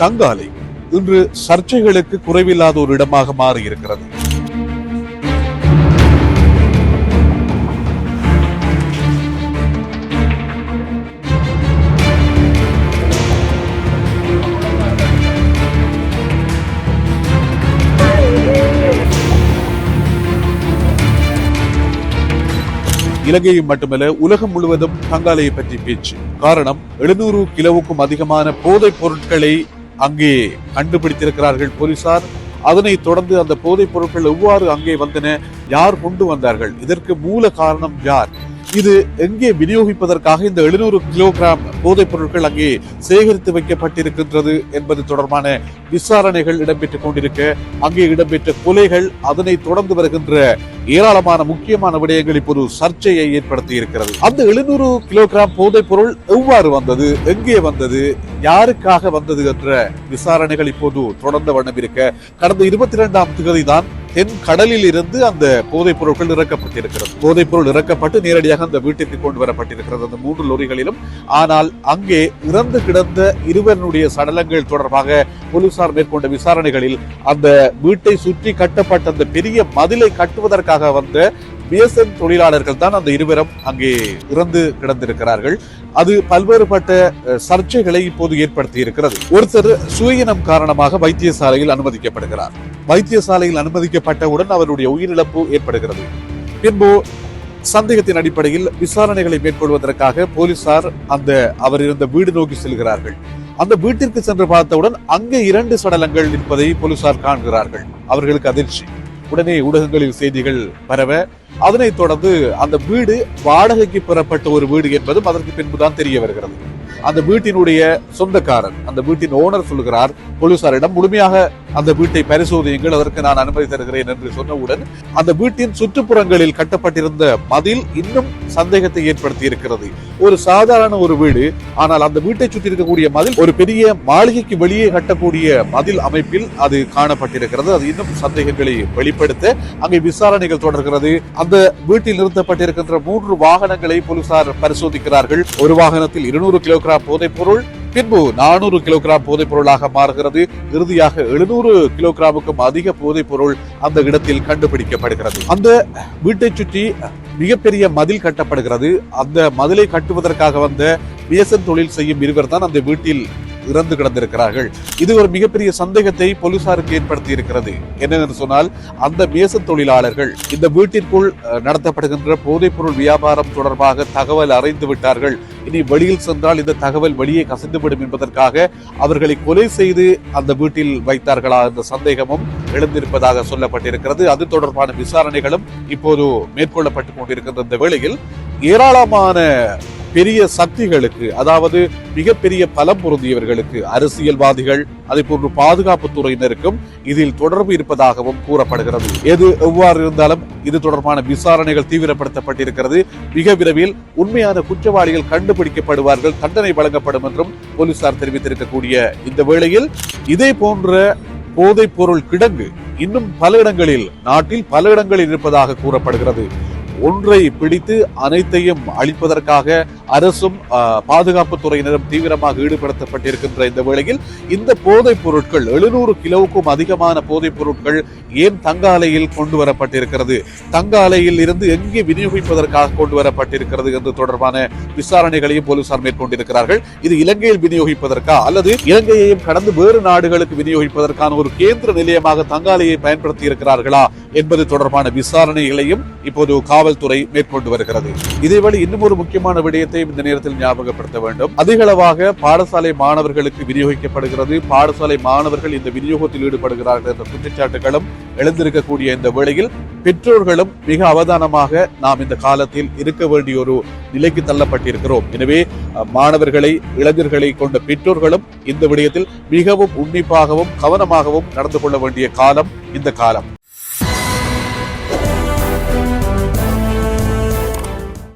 தங்காலை இன்று சர்ச்சைகளுக்கு குறைவில்லாத ஒரு இடமாக மாறி இருக்கிறது மட்டுமல்ல உலகம் முழுவதும் தங்காலையை பற்றி பேச்சு. காரணம் எழுநூறு கிலோவுக்கும் அதிகமான போதைப் பொருட்களை அங்கே கண்டுபிடித்திருக்கிறார்கள் போலீசார். அதனைத் தொடர்ந்து அந்த போதைப் பொருட்கள் எவ்வாறு அங்கே வந்தன யார் கொண்டு வந்தார்கள் இதற்கு மூல காரணம் யார்? இது எங்கே விநியோகிப்பதற்காக இந்த எழுநூறு கிலோகிராம் போதைப் பொருட்கள் அங்கே சேகரித்து வைக்கப்பட்டிருக்கின்றது என்பது தொடர்பான விசாரணைகள் இடம்பெற்றுக் கொண்டிருக்க அங்கே இடம்பெற்ற கொலைகள் அதனை தொடர்ந்து வருகின்ற ஏராளமான முக்கியமான விடயங்கள் இப்போது சர்ச்சையை ஏற்படுத்தி இருக்கிறது அந்த எழுநூறு கிலோகிராம் போதைப் பொருள் எவ்வாறு வந்தது எங்கே வந்தது யாருக்காக வந்தது என்ற விசாரணைகள் இப்போது தொடர்ந்த வண்ணம் இருக்க கடந்த இருபத்தி இரண்டாம் தேதி தான் தென் கடலில் இருந்து அந்த போதைப் பொருட்கள் இறக்கப்பட்டிருக்கிறது. போதைப் பொருள் இறக்கப்பட்டு நேரடியாக அந்த வீட்டிற்கு கொண்டு வரப்பட்டிருக்கிறது. அந்த மூன்று லொரிகளிலும் ஆனால் அங்கே இறந்து கிடந்த இருவருடைய சடலங்கள் தொடர்பாக போலீசார் மேற்கொண்ட விசாரணைகளில் அந்த வீட்டை சுற்றி கட்டப்பட்ட அந்த பெரிய மதிலை கட்டுவதற்காக வந்த மேசன் தொழிலாளர்கள் தான் அந்த இருவரும் அங்கே இறந்து கிடந்திருக்கிறார்கள். அது பல்வேறுபட்ட சர்ச்சைகளை இப்போது ஏற்படுத்தி இருக்கிறது ஒருத்தர் சுயினம் காரணமாக வைத்தியசாலையில் அனுமதிக்கப்படுகிறார். வைத்தியசாலையில் அனுமதிக்கப்பட்டவுடன் அவருடைய உயிரிழப்பு ஏற்படுகிறது. பின்பு சந்தேகத்தின் அடிப்படையில் விசாரணைகளை மேற்கொள்வதற்காக போலீசார் அந்த அவர் இருந்த வீடு நோக்கி செல்கிறார்கள். அந்த வீட்டிற்கு சென்று பார்த்தவுடன் அங்கே இரண்டு சடலங்கள் நிற்பதை போலீசார் காண்கிறார்கள். அவர்களுக்கு அதிர்ச்சி. உடனே ஊடகங்களில் செய்திகள் பரவ அதனைத் தொடர்ந்து அந்த வீடு வாடகைக்கு பெறப்பட்ட ஒரு வீடு என்பதும் அதற்கு பின்புதான் தெரிய வருகிறது. அந்த வீட்டினுடைய சொந்தக்காரர் அந்த வீட்டின் ஓனர் சொல்கிறார் போலீசாரிடம் முழுமையாக அந்த வீட்டை பரிசோதியுங்கள் அதற்கு நான் அனுமதி தருகிறேன் என்று சொன்னவுடன் அந்த வீட்டின் சுற்றுப்புறங்களில் கட்டப்பட்டிருந்த மதில் இன்னும் சந்தேகத்தை ஏற்படுத்தி இருக்கிறது ஒரு சாதாரண ஒரு வீடு ஆனால் அந்த வீட்டை சுற்றி இருக்கக்கூடிய மதில் ஒரு பெரிய மாளிகைக்கு வெளியே கட்டக்கூடிய மதில் அமைப்பில் அது காணப்பட்டிருக்கிறது. அது இன்னும் சந்தேகங்களை வெளிப்படுத்த அங்கே விசாரணைகள் தொடர்கிறது. அந்த வீட்டில் நிறுத்தப்பட்டிருக்கின்ற மூன்று வாகனங்களை போலீசார் பரிசோதிக்கிறார்கள். ஒரு வாகனத்தில் இருநூறு கிலோகிராம் போதைப் பொருள் பின்பு நானூறு கிலோகிராம் போதைப் பொருளாக மாறுகிறது. இறுதியாக எழுநூறு கிலோகிராமுக்கும் அதிக போதைப் பொருள் அந்த இடத்தில் கண்டுபிடிக்கப்படுகிறது. அந்த வீட்டை சுற்றி மிகப்பெரிய மதில் கட்டப்படுகிறது. அந்த மதிலை கட்டுவதற்காக வந்த மேசன் தொழில் செய்யும் இருவர் தான் அந்த வீட்டில் இறந்து கிடந்திருக்கிறார்கள். இது ஒரு மிகப்பெரிய சந்தேகத்தை போலீசாருக்கு ஏற்படுத்தி இருக்கிறது என்னவென்று சொன்னால் அந்த மேச தொழிலாளர்கள் இந்த வீட்டிற்குள் நடத்தப்படுகின்ற போதைப்பொருள் வியாபாரம் தொடர்பாக தகவல் அறிந்து விட்டார்கள். இனி வெளியில் சென்றால் இந்த தகவல் வெளியே கசிந்துவிடும் என்பதற்காக அவர்களை கொலை செய்து அந்த வீட்டில் வைத்தார்களா என்ற சந்தேகமும் எழுந்திருப்பதாக சொல்லப்பட்டிருக்கிறது. அது தொடர்பான விசாரணைகளும் இப்போது மேற்கொள்ளப்பட்டுக் கொண்டிருக்கின்ற இந்த வேளையில் ஏராளமான பெரிய சக்திகளுக்கு அதாவது மிகப்பெரிய பலம் பொருந்தியவர்களுக்கு அரசியல்வாதிகள் அதே போன்று பாதுகாப்பு துறையினருக்கும் இதில் தொடர்பு இருப்பதாகவும் கூறப்படுகிறது. எது எவ்வாறு இருந்தாலும் இது தொடர்பான விசாரணைகள் தீவிரப்படுத்தப்பட்டிருக்கிறது. மிக விரைவில் உண்மையான குற்றவாளிகள் கண்டுபிடிக்கப்படுவார்கள் தண்டனை வழங்கப்படும் என்றும் போலீசார் தெரிவித்திருக்கக்கூடிய இந்த வேளையில் இதே போன்ற போதைப் பொருள் கிடங்கு இன்னும் பல இடங்களில் நாட்டில் பல இடங்களில் இருப்பதாக கூறப்படுகிறது. ஒன்றை பிடித்து அனைத்தையும் அழிப்பதற்காக அரசும் பாதுகாப்பு துறையினரும் தீவிரமாக ஈடுபடுத்தப்பட்டிருக்கின்ற இந்த வேளையில் இந்த போதைப் பொருட்கள் எழுநூறு கிலோவுக்கும் அதிகமான போதைப் பொருட்கள் ஏன் தங்காலையில் கொண்டு வரப்பட்டிருக்கிறது? தங்காலையில் இருந்து எங்கே விநியோகிப்பதற்காக கொண்டு வரப்பட்டிருக்கிறது என்று தொடர்பான விசாரணைகளையும் போலீசார் மேற்கொண்டிருக்கிறார்கள். இது இலங்கையில் விநியோகிப்பதற்கா? அல்லது இலங்கையையும் கடந்து வேறு நாடுகளுக்கு விநியோகிப்பதற்கான ஒரு கேந்திர நிலையமாக தங்காலையை பயன்படுத்தி இருக்கிறார்களா என்பது தொடர்பான விசாரணைகளையும் இப்போது காவல்துறை மேற்கொண்டு வருகிறது. இதேவேளை இன்னும் ஒரு முக்கியமான விடயத்தையும் இந்த நேரத்தில் ஞாபகப்படுத்த வேண்டும். அதிகளவாக பாடசாலை மாணவர்களுக்கு விநியோகிக்கப்படுகிறது. பாடசாலை மாணவர்கள் இந்த விநியோகத்தில் ஈடுபடுகிறார்கள் என்ற குற்றச்சாட்டுகளும் எழுந்திருக்கக்கூடிய இந்த வேளையில் பெற்றோர்களும் மிக அவதானமாக நாம் இந்த காலத்தில் இருக்க வேண்டிய ஒரு நிலைக்கு தள்ளப்பட்டிருக்கிறோம். எனவே மாணவர்களை இளைஞர்களை கொண்ட பெற்றோர்களும் இந்த விடயத்தில் மிகவும் உன்னிப்பாகவும் கவனமாகவும் நடந்து கொள்ள வேண்டிய காலம் இந்த காலம்.